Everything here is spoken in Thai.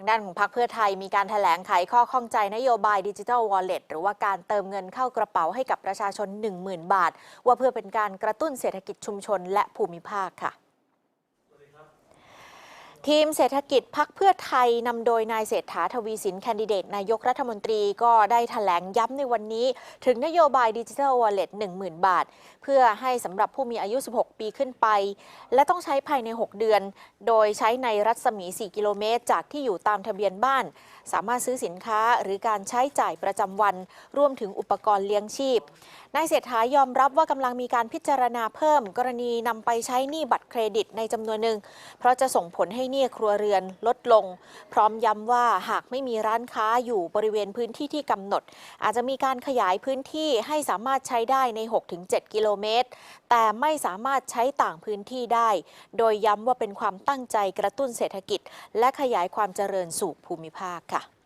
างด้านของพรรคเพื่อไทยมีการแถลงไขข้อข้องใจนโยบายดิจิทัลวอลเล็ตหรือว่าการเติมเงินเข้ากระเป๋าให้กับประชาชน 10,000 บาท ว่าเพื่อเป็นการกระตุ้นเศรษฐกิจชุมชนและภูมิภาคค่ะ ทีมเศรษฐกิจพักเพื่อไทยนำโดยนายเศรษฐาทวีสินแคนดิเดตนายกรัฐมนตรีก็ได้แถลงย้ำในวันนี้ ถึงนโยบายดิจิทัลวอลเล็ต10,000 บาท เพื่อให้สำหรับผู้มีอายุ 16 ปีขึ้นไป และต้องใช้ภายใน 6 เดือน โดยใช้ในรัศมี 4 กิโลเมตร จากที่อยู่ตามทะเบียนบ้าน สามารถซื้อสินค้าหรือการใช้จ่ายประจำวัน รวมถึงอุปกรณ์เลี้ยงชีพนายเศรษฐายอมรับว่ากำลังมีการพิจารณาเพิ่ม กรณีนำไปใช้หนี้บัตรเครดิตในจำนวนหนึ่ง เพราะจะส่งผลให้หนี้ครัวเรือนลดลง พร้อมย้ำว่าหากไม่มีร้านค้าอยู่บริเวณพื้นที่ที่กำหนด อาจจะมีการขยายพื้นที่ให้สามารถใช้ได้ใน 6-7 กิโลเมตร แต่ไม่สามารถใช้ต่างพื้นที่ได้ โดยย้ำว่าเป็นความตั้งใจกระตุ้นเศรษฐกิจ และขยายความเจริญสู่ภูมิภาคค่ะ